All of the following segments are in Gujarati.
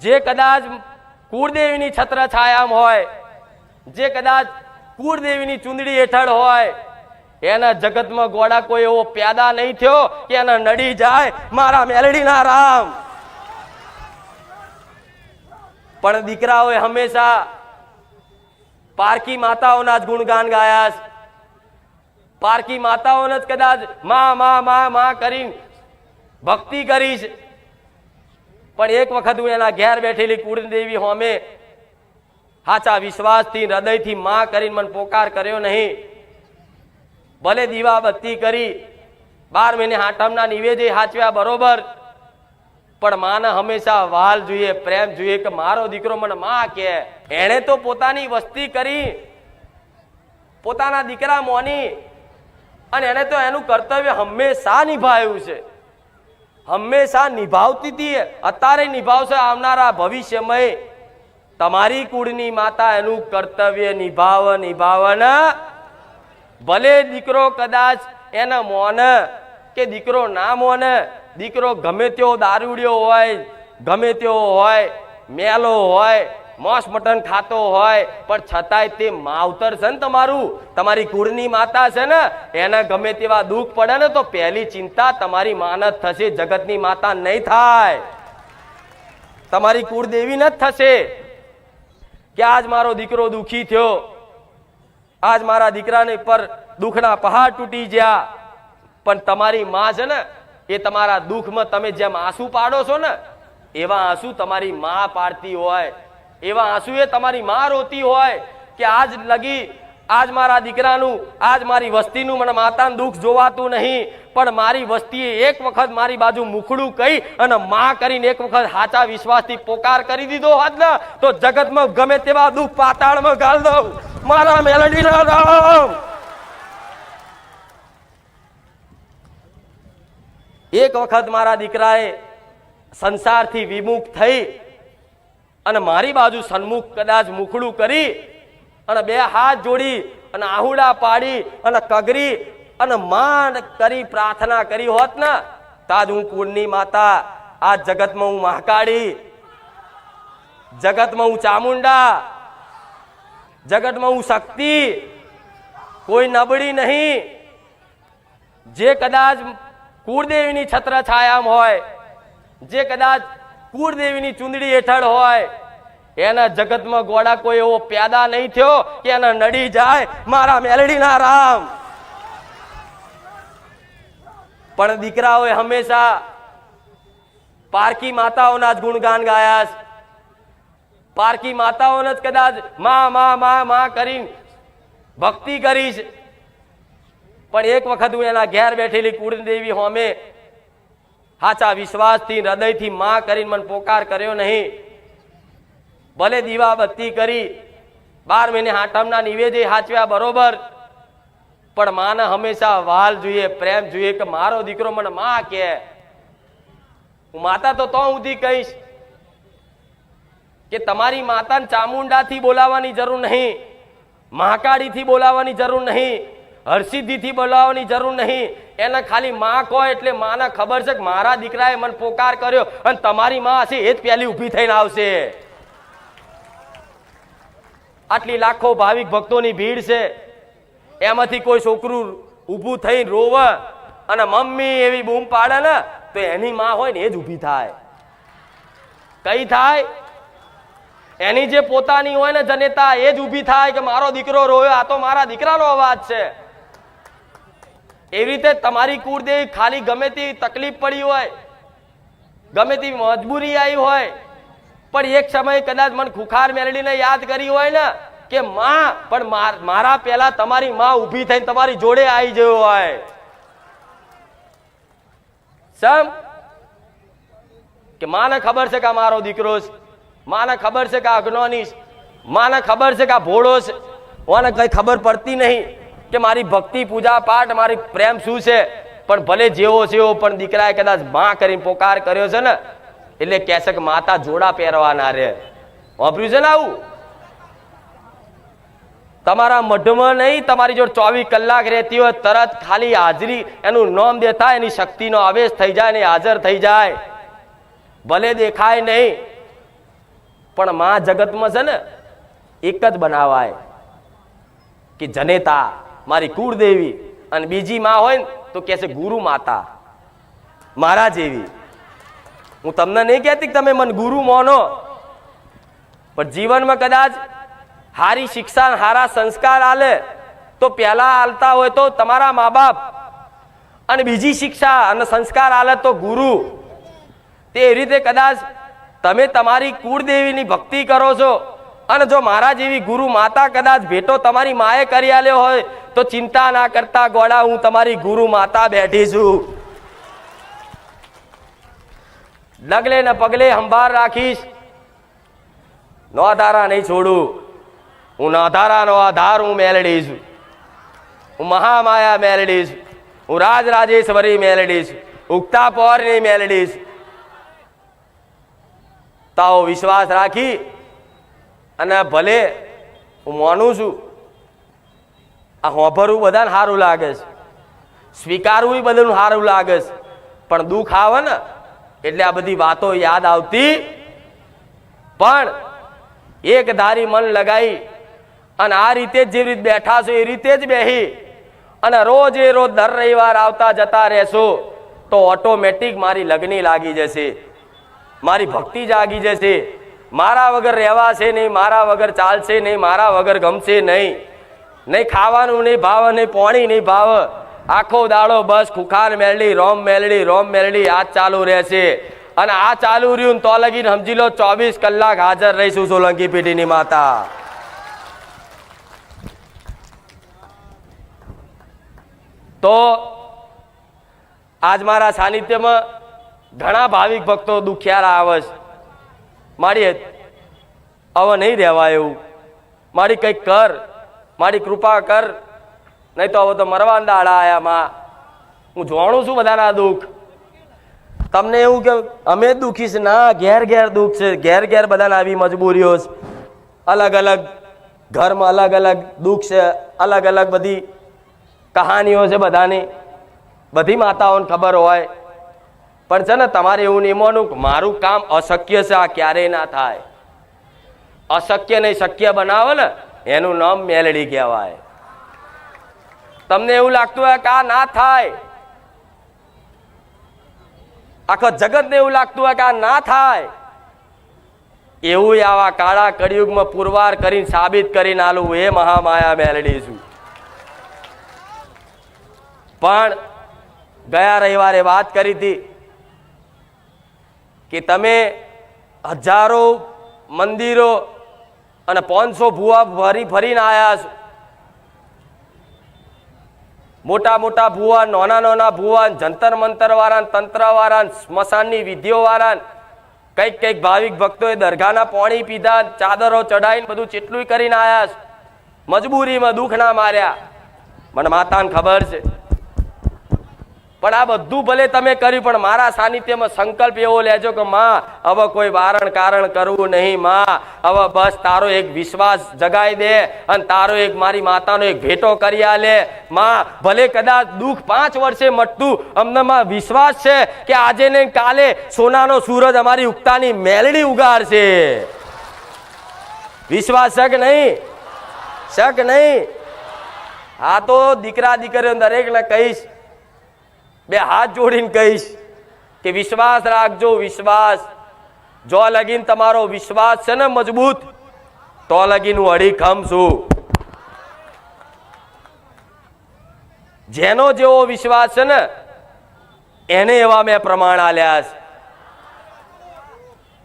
જે કદાચ કુળદેવીની છત્ર છાયામાં હોય, જે કદાચ કુળદેવીની ચુંદડી હેઠળ હોય, એના જગતમાં ગોળા કોઈ એવો પેદા નહીં થયો કે એના નડી જાય મારા મેલડીના રામ. પણ દીકરાઓએ હંમેશા પારકી માતાઓના જ ગુણગાન ગાયા છે. પારકી માતાઓને જ કદાચમાં માં માં માં કરી ભક્તિ કરી છે. પણ એક વખત હું એના ઘેર બેઠેલી કુળદેવી હોમે સાચા વિશ્વાસથી, હૃદયથી માં કરીને મને પોકાર કર્યો નહીં. ભલે દીવા બત્તી કરી, બાર મહિને હાટમના નિવેદે હાચવ્યા બરોબર, પણ માને હંમેશા વાલ જોઈએ, પ્રેમ જોઈએ કે મારો દીકરો મને માં કે. એણે તો પોતાની વસ્તી કરી, પોતાના દીકરા મોની, અને એને તો એનું કર્તવ્ય હંમેશા નિભાવ્યું છે. હંમેશા નિભાવતી હતી અત્યારે નિભાવશે આવનારા ભવિષ્યમય તમારી કુળની માતા એનું કર્તવ્ય નિભાવ, નિભાવન. ભલે દીકરો કદાચ એના મોન કે દીકરો ના મોન, દીકરો ગમે તેવો દારૂડિયો હોય, ગમે તેવો હોય, મેલો હોય મોસ મટન ખાતો હોય, પણ છતાંય તે માવતર છે ને તમારું? તમારી કુળની માતા છે ને, એને ગમે તેવા દુઃખ પડે ને તો પહેલી ચિંતા તમારી માનત થશે, જગતની માતા નહીં થાય. તમારી કુળદેવી ન જ થશે. કે આજ મારો દીકરો દુખી થયો, આજ મારા દીકરાને પર દુઃખના પહાડ તૂટી ગયા, પણ તમારી માં છે ને, એ તમારા દુઃખમાં તમે જેમ આંસુ પાડો છો ને, એવા આંસુ તમારી માં પાડતી હોય. એવા આંસુએ તમારી માં રોતી હોય કે આજ લગી, આજ મારા દીકરાનું, આજ મારી વસ્તીનું મને માતાનું દુઃખ જોવાતું નહીં. પણ મારી વસ્તીએ એક વખત મારી બાજુ મુખડું કહી અને માં કરીને એક વખત સાચા વિશ્વાસથી પોકાર કરી દીધો હોત ને તો જગતમાં ગમે તેવા દુઃખ પાતાળમાં ગાળ દઉં. મારા મેલડીના રામ એક વખત મારા દીકરાએ સંસારથી વિમુખ થઈ અને મારી બાજુ સન્મુખ કદાચ મુખડું કરી અને બે હાથ જોડી અને આહુડા પાડી અને કગરી અને માન કરી પ્રાર્થના કરી હોત ને, તાજ હું કુળની માતા, આ જગતમાં હું મહાકાળી, જગતમાં હું ચામુંડા, જગતમાં હું શક્તિ, કોઈ નબળી નહીં. જે કદાચ કુળદેવીની છત્ર છાયામાં હોય, જે કદાચ કુળદેવીની ચુંદડી હેઠળ હોય. એના જગતમાં ગોળા કોઈ એવો પેદા નહીં થયો કે એના નડી જાય. મારા મેલડીના રામ. પણ દીકરાઓએ હંમેશા પારકી માતાઓના જ ગુણગાન ગાયા પારકી માતાઓને જ કદાચમાં માં માં માં કરી ભક્તિ કરી પણ એક વખત હું એના ઘેર બેઠેલી કુળદેવી હોમે સાચા વિશ્વાસથી, હૃદયથી માં કરીને મને પોકાર કર્યો નહીં. ભલે દીવા બત્તી કરી, બાર મહિને હાટમના નિવેદે હાચવ્યા બરોબર, પણ માને હંમેશા વાલ જોઈએ, પ્રેમ જોઈએ કે મારો દીકરો મને માં કે હું માતા તો તો સુધી કહીશ કે તમારી માતાને ચામુંડાથી બોલાવવાની જરૂર નહીં, મહાકાળીથી બોલાવવાની જરૂર નહીં. હરસિદ્ધિથી બોલાવવાની જરૂર નહીં. એને ખાલી માં કહો એટલે માને ખબર છે કે મારા દીકરાએ મને પોકાર કર્યો અને તમારી માં હશે એ જ પહેલી ઊભી થઈને આવશે. આટલી લાખો ભાવિક ભક્તોની ભીડ છે. એમાંથી કોઈ છોકરું ઊભું થઈને રોવે અને મમ્મી એવી બૂમ પાડે ને, તો એની માં હોય ને એ જ ઊભી થાય. કઈ થાય? એની જે પોતાની હોય ને જનેતા એ જ ઊભી થાય કે મારો દીકરો રોયો, આ તો મારા દીકરાનો અવાજ છે. એવી રીતે તમારી કુળદેવી ખાલી ગમે તેવી તકલીફ પડી હોય, ગમે તેવી મજબૂરી આવી હોય, પણ એક સમયે કદાચ મને ખુખાર મેળવીને યાદ કરી હોય ને, કે માં, પણ માર- પહેલા તમારી માં ઊભી થઈને તમારી જોડે આવી ગયો હોય. સમ? કે માને ખબર છે કે મારો દીકરો છે? માને ખબર છે કે આ અજ્ઞાની છે? માને ખબર છે કે આ ભોળો છે? ઓને કઈ ખબર પડતી નહીં. કે મારી ભક્તિ, પૂજા પાઠ, મારી પ્રેમ શું છે? પણ ભલે જેવો છે એવો પણ દીકરાએ કદાચમાં કરીને પોકાર કર્યો છે ને, એટલે કહેશે કે માતા જોડા પહેરવાના રે. વાપર્યું છે ને આવું? તમારા મઢમાં નહીં, તમારી જોડે ચોવીસ કલાક રહેતી હોય, તરત ખાલી હાજરી, એનું નામ દેતા એની શક્તિનો આવેશ થઈ જાય ને હાજર થઈ જાય. ભલે દેખાય નહીં, પણ મા જગતમાં છે ને, એક જ બનાવાય, કે જનેતા. મારી કુળદેવી અને બીજી માં હોય ને, તો કહે છે, ગુરુ માતા મારા જેવી હું તમને નહીં કહેતી કે તમે મને ગુરુ માનો, પણ જીવનમાં કદાચ હારી શિક્ષા સારા સંસ્કાર આલે, તો પહેલા આલતા હોય તો તમારા મા બાપ અને બીજી શિક્ષા અને સંસ્કાર આલે તો ગુરુ. તે રીતે કદાચ તમે તમારી કુળદેવીની ભક્તિ કરો છો અને જો મારા જેવી ગુરુ માતા કદાચ ભેટો તમારી માએ કરી આલ્યો હોય, તો ચિંતા ના કરતા ગોળા હું તમારી ગુરુ માતા બેઠી છું. ડગલે ને પગલે હંભાર રાખીશ. નો આધારા નહીં છોડું. હું નાધારા નો આધાર હું મેલડી હું મહામાયા મેલડી છું. હું રાજરાજેશ્વરી મેલડી છું. ઉગતા પૌરની મેલડી છું. તાઓ વિશ્વાસ રાખી અને ભલે હું માનું છું, આ હોભરવું બધાને સારું લાગે છે. સ્વીકારવું બધાનું સારું લાગે છે. પણ દુઃખ આવે ને, એટલે આ બધી વાતો યાદ આવતી પણ એક ધારી મન લગાઈ અને આ રીતે જ જે રીતે બેઠા છો, એ રીતે જ બેહી અને રોજ એ રોજ દર રવિવાર આવતા જતા રહેશો, તો ઓટોમેટિક મારી લગ્ની લાગી જશે. મારી ભક્તિ જાગી જશે. મારા વગર રહેવાશે નહીં, મારા વગર ચાલશે નહીં, મારા વગર ગમશે નહીં. નહીં ખાવાનું નહીં ભાવ, નહીં પોણી નહીં ભાવ. આખો દાડો બસ ખુખાર મેલડી રોમ મેલડી રોમ મેલડી આ ચાલુ રહેશે. અને આ ચાલુ રહ્યું તો લગીને સમજી લો, ચોવીસ કલાક હાજર રહીશું સોલંકી પેઢીની માતા. તો આજ મારા સાનિધ્યમાં ઘણા ભાવિક ભક્તો દુખિયારા આવે મારી હવે નહીં રહેવાય એવું. મારી કંઈક કર, મારી કૃપા કર, નહીં તો હવે તો મરવાના દાડા આયા માં. હું જોણું છું બધાના દુઃખ. તમને એવું કે અમે દુઃખી છે? ના, ઘેર ઘેર દુઃખ છે. ઘેર ઘેર બધાને આવી મજબૂરીઓ છે. અલગ અલગ ઘરમાં અલગ અલગ દુઃખ છે. અલગ અલગ બધી કહાનીઓ છે બધાની. બધી માતાઓને ખબર હોય. પણ છે ને, તમારે એવું નહીં માનવું મારું કામ અશક્ય છે, આ ક્યારેય ના થાય. અશક્ય નહીં, શક્ય બનાવે ને, એનું નામ મેલડી કહેવાય. તમને એવું લાગતું હોય કે આ ના થાય. આખા જગતને એવું લાગતું હોય કે આ ના થાય. એવું આવા કાળા કળિયુગમાં પુરવાર કરીને સાબિત કરીને આલું એ મહામાયા મેલડી છું. પણ ગયા રવિવારે વાત કરી હતી કે તમે હજારો મંદિરો અને પાંચસો ભૂવા ફરી ફરીને આવ્યા છો. મોટા મોટા ભૂવા, નાના નાના ભૂવા, જંતર મંતર વાળા તંત્ર વાળા સ્મશાનની વિધિઓ વાળા કંઈક કંઈક ભાવિક ભક્તોએ દરગાહના પાણી પીધા, ચાદરો ચડાવીને બધું ચેટલું કરીને આવ્યા મજબૂરીમાં દુઃખ ના માર્યા. મને માતાને ખબર છે. પણ આ બધું ભલે તમે કર્યું, પણ મારા સાનિધ્યમાં સંકલ્પ એવો લેજો કે માં, હવે કોઈ વારણ કારણ કરવું નહીં, માં. હવે બસ તારો એક વિશ્વાસ જગાઈ દે અને તારો એક મારી માતાનો એક ભેટો કરી આલે. માં, ભલે કદાચ દુઃખ પાંચ વર્ષે મટતું, અમને માં વિશ્વાસ છે કે આજે ને કાલે સોનાનો સૂરજ અમારી ઉગતાની મેલડી ઉગાડશે. વિશ્વાસ છે નહીં? છે કે નહીં? આ તો દીકરા દીકરીઓ દરેકને કહીશ બે હાથ જોડીને કહીશ કે વિશ્વાસ રાખજો, વિશ્વાસ. જો લગીન તમારો વિશ્વાસ છે ને મજબૂત, તો લગીન હું અડીખમ છું. જેનો જેવો વિશ્વાસ છે ને, એને એવા મેં પ્રમાણ આલ્યા છે.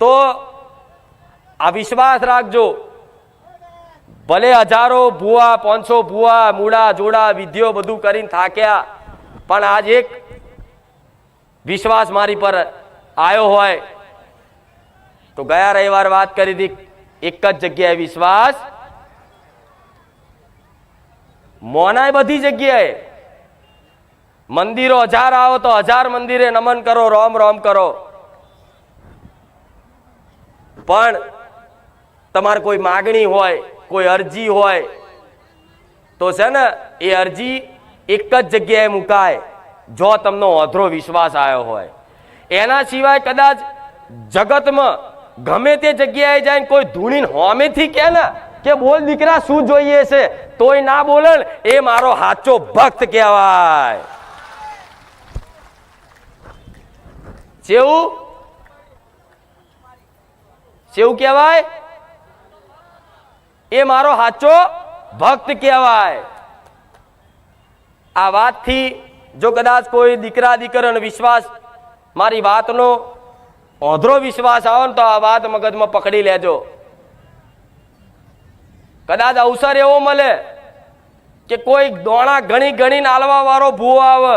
તો આ વિશ્વાસ રાખજો. ભલે હજારો ભૂવા, પાંચસો ભૂવા, મૂળા, જોડા, વિધિઓ બધું કરીને થાક્યા, પણ આજ એક વિશ્વાસ મારી પર આવ્યો હોય તો ગયા રવિવાર વાત કરી હતી, એક જ જગ્યાએ વિશ્વાસ. મોનાય બધી જગ્યાએ. મંદિરો હજાર આવો તો હજાર મંદિરે નમન કરો, રોમ રોમ કરો. પણ તમારે કોઈ માગણી હોય, કોઈ અરજી હોય, તો છે ને એ અરજી એક જ જગ્યાએ મુકાય. જો તમને અધરો વિશ્વાસ આવ્યો હોય. એના સિવાય કદાચ જગતમાં ગમે તે જગ્યાએ જાય કોઈ ધૂણીને હોમેથી કે ના, કે બોલ દીકરા શું જોઈએ છે, તોય ના બોલે એ મારો સાચો ભક્ત કહેવાય. જેવું? જેવું કહેવાય? એ મારો સાચો ભક્ત કહેવાય. આ વાતથી જો કદાચ કોઈ દીકરા, દીકરાનો વિશ્વાસ, મારી વાતનો ઓધરો વિશ્વાસ આવે ને તો આ વાત મગજમાં પકડી લેજો. કદાચ અવસર એવો મળે કે કોઈ દોણા ગણી ગણીને નાલવા વાળો ભૂવો આવે.